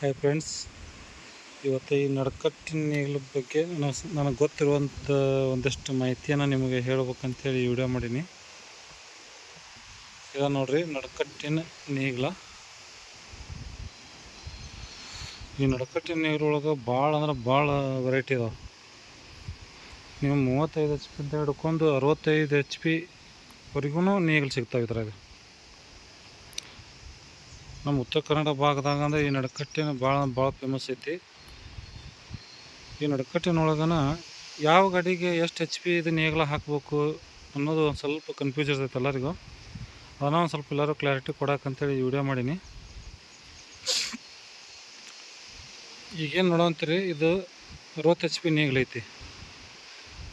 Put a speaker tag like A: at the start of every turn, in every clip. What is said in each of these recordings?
A: Hi friends ಇವತ್ತು ಈ ನಡ್ಕಟ್ಟಿನ ನೇಗಿಲ ಬಗ್ಗೆ ನಾನು ನನಗೆ ಗೊತ್ತಿರುವಂಥ ಒಂದಷ್ಟು ಮಾಹಿತಿಯನ್ನು ನಿಮಗೆ ಹೇಳ್ಬೇಕಂತೇಳಿ ವಿಡಿಯೋ ಮಾಡೀನಿ. ಈಗ ನೋಡ್ರಿ ನಡ್ಕಟ್ಟಿನ ನೇಗಿಲ. ಈ ನಡ್ಕಟ್ಟಿನ ನೇಗಿಲೊಳಗೆ ಭಾಳ ಅಂದ್ರೆ ಭಾಳ ವೆರೈಟಿ ಇದಾವೆ ನೀವು ಮೂವತ್ತೈದು ಎಚ್ ಪಿಂದ ಹಿಡ್ಕೊಂಡು ಅರವತ್ತೈದು ಎಚ್ ಪಿ ವರೆಗೂ ನೇಗಿಲು ಸಿಗ್ತಾವೆ ಇದ್ರಾಗ. ನಮ್ಮ ಉತ್ತರ ಕನ್ನಡ ಭಾಗದಾಗ ಅಂದ್ರೆ ಈ ನಡಕಟ್ಟಿನ ಭಾಳ ಭಾಳ ಫೇಮಸ್ ಐತಿ. ಈ ನಡಕಟ್ಟಿನೊಳಗನ ಯಾವ ಗಾಡಿಗೆ ಎಷ್ಟು ಎಚ್ ಪಿ ಇದು ಹೇಗ್ಲ ಹಾಕಬೇಕು ಅನ್ನೋದು ಒಂದು ಸ್ವಲ್ಪ ಕನ್ಫ್ಯೂಸ್ ಇರ್ತೈತೆ ಎಲ್ಲರಿಗೂ. ಅದನ್ನ ಒಂದು ಸ್ವಲ್ಪ ಎಲ್ಲರೂ ಕ್ಲಾರಿಟಿ ಕೊಡಕ್ ಅಂತ ಹೇಳಿ ವಿಡಿಯೋ ಮಾಡೀನಿ. ಈಗೇನು ನೋಡೋಂತೀರಿ, ಇದು ಅರವತ್ತು ಎಚ್ ಪಿ ನೇಗ್ಲ ಐತಿ.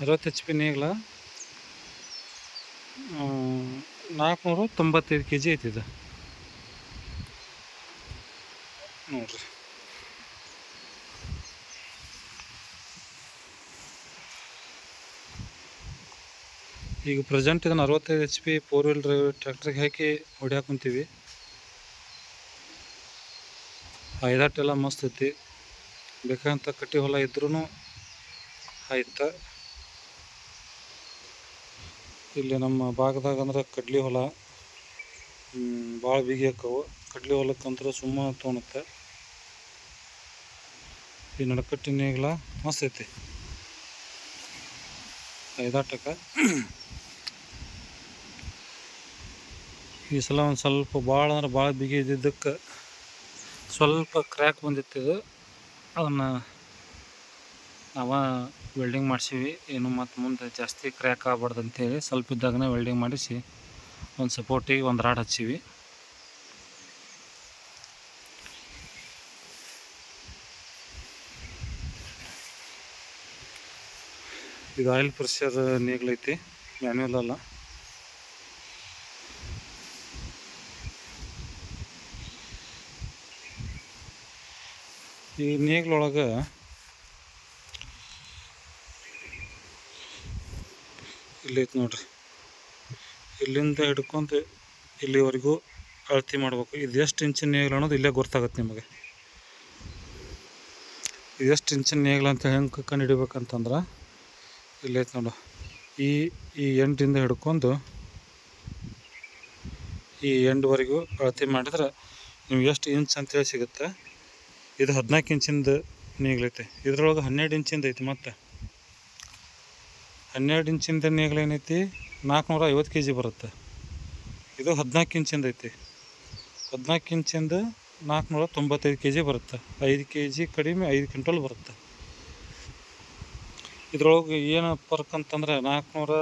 A: ಅರವತ್ತು ಎಚ್ ಪಿ ನೇಗ್ಲ ನಾಲ್ಕುನೂರ ತೊಂಬತ್ತೈದು ಕೆ ಜಿ ಐತಿ ಇದು. ನೋಡ್ರಿ ಈಗ ಪ್ರೆಸೆಂಟ್ ಇದನ್ನು ಅರವತ್ತೈದು H P four wheel drive ಟ್ರ್ಯಾಕ್ಟ್ರಿಗೆ ಹಾಕಿ ಹೊಡ್ಯಾಕ ಕುಂತೀವಿ. ಐದಾಟೆಲ್ಲ ಮಸ್ತ್ ಐತಿ. ಬೇಕಾದಂಥ ಕಟ್ಟಿ ಹೊಲ ಇದ್ರೂ ಆಯ್ತ. ಇಲ್ಲಿ ನಮ್ಮ ಭಾಗದಾಗ ಅಂದ್ರೆ ಕಡ್ಲಿ ಹೊಲ. ಭಾಳ ಬೀಗಿ ಹಾಕವು ಕಡ್ಲಿ ಹೊಲಕ್ಕಂದ್ರೆ ಸುಮ್ಮನೆ ತೊಗೊಳುತ್ತೆ ಈ ನಡಕಟ್ಟಿನ ನೇಗಿಲ ಮಸ್ತ್ ಐತಿ ಐದಾಟಕ್ಕೆ ಈ ಸಲ ಒಂದು ಸ್ವಲ್ಪ ಭಾಳ ಅಂದ್ರೆ ಭಾಳ ಬಿಗಿ ಇದ್ದಿದ್ದಕ್ಕೆ ಸ್ವಲ್ಪ ಕ್ರ್ಯಾಕ್ ಬಂದಿತ್ತು ಇದು. ಅದನ್ನು ನಾವ ವೆಲ್ಡಿಂಗ್ ಮಾಡಿಸಿವಿ. ಏನು ಮತ್ತು ಮುಂದೆ ಜಾಸ್ತಿ ಕ್ರ್ಯಾಕ್ ಆಗಬಾರ್ದು ಅಂತೇಳಿ ಸ್ವಲ್ಪ ಇದ್ದಾಗನೇ ವೆಲ್ಡಿಂಗ್ ಮಾಡಿಸಿ ಒಂದು ಸಪೋರ್ಟಿಗೆ ಒಂದು ರಾಡ್ ಹಚ್ಚಿವಿ. ಇದು ಆಯಿಲ್ ಪ್ರೆಷರ್ ನೇಗ್ಲೈತಿ ಮ್ಯಾನ್ಯಲ್ ಅಲ್ಲ. ಈ ನೇಗ್ಲೊಳಗೆ ಇಲ್ಲೈತಿ ನೋಡ್ರಿ. ಇಲ್ಲಿಂದ ಹಿಡ್ಕೊಂಡು ಇಲ್ಲಿವರೆಗೂ ಅಳತಿ ಮಾಡಬೇಕು. ಇದು ಎಷ್ಟು ಇಂಚಿನ ನೇಗಿಲು ಅನ್ನೋದು ಇಲ್ಲೇ ಗೊತ್ತಾಗುತ್ತೆ ನಿಮಗೆ. ಇದು ಎಷ್ಟು ಇಂಚಿನ ನೇಗಿಲು ಅಂತ ಹೆಂಗೆ ಕಂಡು ಹಿಡಿಬೇಕಂತಂದ್ರೆ ಇಲ್ಲೈತೆ ನೋಡು. ಈ ಈ ಎಂಟಿಂದ ಹಿಡ್ಕೊಂಡು ಈ ಎಂಡ್ವರೆಗೂ ಅಳತೆ ಮಾಡಿದ್ರೆ ನಿಮ್ಗೆ ಎಷ್ಟು ಇಂಚ್ ಅಂತೇಳಿ ಸಿಗುತ್ತೆ. ಇದು ಹದಿನಾಲ್ಕು ಇಂಚಿಂದ ನೇಗ್ಲೈತೆ. ಇದ್ರೊಳಗೆ ಹನ್ನೆರಡು ಇಂಚಿಂದ ಐತಿ ಮತ್ತೆ. ಹನ್ನೆರಡು ಇಂಚಿಂದ ನೇಗ್ಲು ಏನೈತಿ? ನಾಲ್ಕುನೂರ ಐವತ್ತು ಕೆ ಜಿ ಬರುತ್ತೆ. ಇದು ಹದಿನಾಲ್ಕು ಇಂಚಿಂದ ಐತಿ. ಹದಿನಾಲ್ಕು ಇಂಚಿಂದ ನಾಲ್ಕುನೂರ ತೊಂಬತ್ತೈದು ಕೆ ಜಿ ಬರುತ್ತೆ. ಐದು ಕೆ ಜಿ ಕಡಿಮೆ ಐದು ಕ್ವಿಂಟಲ್ ಬರುತ್ತೆ. ಇದ್ರೊಳಗೆ ಏನು ಫರ್ಕ್ ಅಂತಂದ್ರೆ ನಾಲ್ಕುನೂರ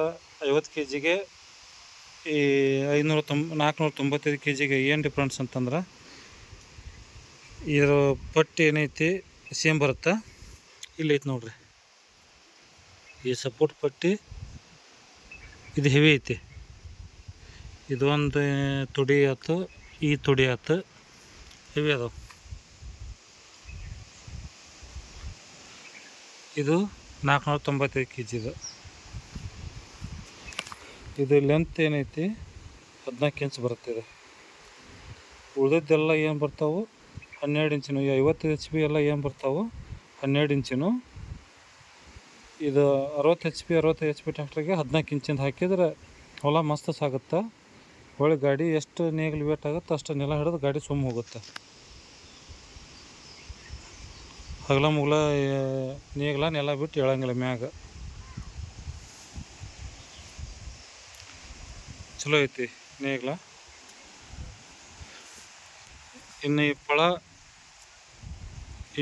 A: ಐವತ್ತು ಕೆ ಜಿಗೆ ಈ ಐನೂರ ತೊಂಬ ನಾಲ್ಕುನೂರ ತೊಂಬತ್ತೈದು ಕೆ ಜಿಗೆ ಏನು ಡಿಫ್ರೆನ್ಸ್ ಅಂತಂದ್ರೆ ಇದರ ಪಟ್ಟಿ ಏನೈತಿ ಸೇಮ್ ಬರುತ್ತೆ? ಇಲ್ಲಿ ಐತಿ ನೋಡ್ರಿ. ಈ ಸಪೋರ್ಟ್ ಪಟ್ಟಿ ಇದು ಹೆವಿ ಐತಿ. ಇದೊಂದು ತುಡಿ ಆಯ್ತು ಈ ತುಡಿ ಆಯ್ತು ಹೆವಿ ಅದಾವ. ಇದು ನಾಲ್ಕುನೂರ ತೊಂಬತ್ತೈದು ಕೆ ಜಿದು ಇದು ಲೆಂತ್ ಏನೈತಿ? ಹದಿನಾಲ್ಕು ಇಂಚ್ ಬರುತ್ತೆ ಇದು. ಉಳಿದದ್ದೆಲ್ಲ ಏನು ಬರ್ತಾವು? ಹನ್ನೆರಡು ಇಂಚಿನ ಐವತ್ತು ಎಚ್ ಪಿ ಎಲ್ಲ ಏನು ಬರ್ತಾವು? ಹನ್ನೆರಡು ಇಂಚಿನ ಇದು ಅರವತ್ತು ಎಚ್ ಪಿ ಅರವತ್ತು ಎಚ್ ಪಿ ಟ್ಯಾಕ್ಟ್ರಿಗೆ ಹದಿನಾಲ್ಕು ಇಂಚಿಂದ ಹಾಕಿದ್ರೆ ಹೊಲ ಮಸ್ತ್ ಸಾಗುತ್ತೆ? ಒಳ್ಳೆ ಗಾಡಿ ಎಷ್ಟು ನೇಗಿಲು ವೇಟ್ ಆಗುತ್ತೆ ಅಷ್ಟು ನೆಲ ಹಿಡಿದು ಗಾಡಿ ಸುಮ್ಮ ಹೋಗುತ್ತೆ. ಹಗಲ ಮುಗಲ ನೇಗಿಲ ನೆಲ ಬಿಟ್ಟು ಹೇಳಂಗಿಲ್ಲ ಮ್ಯಾಗ. ಚಲೋ ಐತಿ ನೇಗಿಲ. ಇನ್ನು ಈ ಫಳ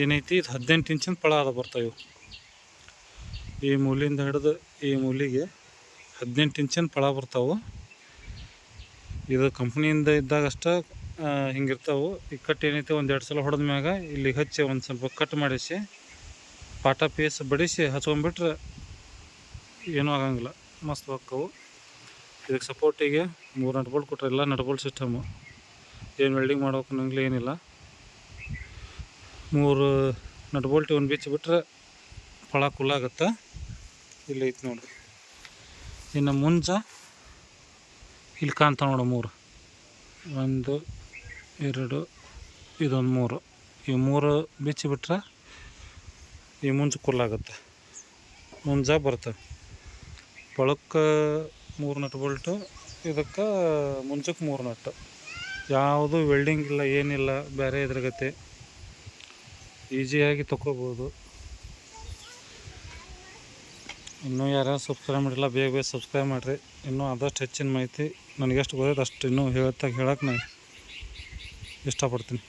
A: ಏನೈತಿ, ಇದು ಹದಿನೆಂಟು ಇಂಚಿನ ಫಳ ಅದು ಬರ್ತಾವೆ ಈ ಮೂಲಿಂದ ಹಿಡಿದು ಈ ಮೂಲಿಗೆ ಹದಿನೆಂಟು ಇಂಚಿನ ಫಳ ಬರ್ತಾವೆ. ಇದು ಕಂಪ್ನಿಯಿಂದ ಇದ್ದಾಗ ಅಷ್ಟೇ ಹಿಂಗಿರ್ತಾವೆ. ಈ ಕಟ್ ಏನೈತೆ? ಒಂದು ಎರಡು ಸಲ ಹೊಡೆದ ಮ್ಯಾಗ ಇಲ್ಲಿ ಹಚ್ಚಿ ಒಂದು ಸ್ವಲ್ಪ ಕಟ್ ಮಾಡಿಸಿ ಪಾಟ ಪೀಸ್ ಬಡಿಸಿ ಹಚ್ಕೊಂಡ್ಬಿಟ್ರೆ ಏನೂ ಆಗಂಗಿಲ್ಲ. ಮಸ್ತ್ ಹೋಕ್ಕವು ಇದಕ್ಕೆ ಸಪೋರ್ಟಿಗೆ ಮೂರು ನಟ್ ಬೋಲ್ಟ್ ಕೊಟ್ಟರೆ ಎಲ್ಲ ನಟ್ ಬೋಲ್ಟ್ ಸಿಸ್ಟಮು ಏನು ವೆಲ್ಡಿಂಗ್ ಮಾಡ್ಬೇಕು ಅನ್ನಂಗಿಲ್ಲ, ಏನಿಲ್ಲ. ಮೂರು ನಟ್ ಬೋಲ್ಟ್ ಒಂದು ಬಿಚ್ಚಿ ಬಿಟ್ರೆ ಫಳ ಆಗುತ್ತೆ? ಇಲ್ಲಿ ಐತೆ ನೋಡ್ರಿ. ಇನ್ನು ಮುಂಜ ಇಲ್ಲಿ ಕಾಣ್ತಾವೆ ನೋಡು ಮೂರು. ಒಂದು ಎರಡು, ಇದೊಂದು ಮೂರು. ಈ ಮೂರು ಬಿಚ್ಚಿ ಬಿಟ್ರೆ ಈ ಮುಂಜು ಕುಲ್ಲಾಗುತ್ತೆ ಮುಂಜ ಬರ್ತವೆ ಪಳಕ್ಕೆ ಮೂರು ನಟ್ ಬೋಲ್ಟು, ಇದಕ್ಕೆ ಮುಂಜಕ್ಕೆ ಮೂರು ನಟ್ಟು ಯಾವುದು ವೆಲ್ಡಿಂಗ್ ಇಲ್ಲ, ಏನಿಲ್ಲ ಬೇರೆ ಇದ್ರಗತೆ ಈಸಿಯಾಗಿ ತಗೋಬೋದು ಇನ್ನೂ ಯಾರ್ಯಾರು ಸಬ್ಸ್ಕ್ರೈಬ್ ಮಾಡಿಲ್ಲ, ಬೇಗ ಬೇಗ ಸಬ್ಸ್ಕ್ರೈಬ್ ಮಾಡಿರಿ. ಇನ್ನೂ ಆದಷ್ಟು ಹೆಚ್ಚಿನ ಮಾಹಿತಿ ನನಗೆಷ್ಟು ಗೊತ್ತೈತೆ ಅಷ್ಟು ಇನ್ನೂ ಹೇಳ್ತಾ ಹೇಳಕ್ಕೆ ನಾನು ಇಷ್ಟಪಡ್ತೀನಿ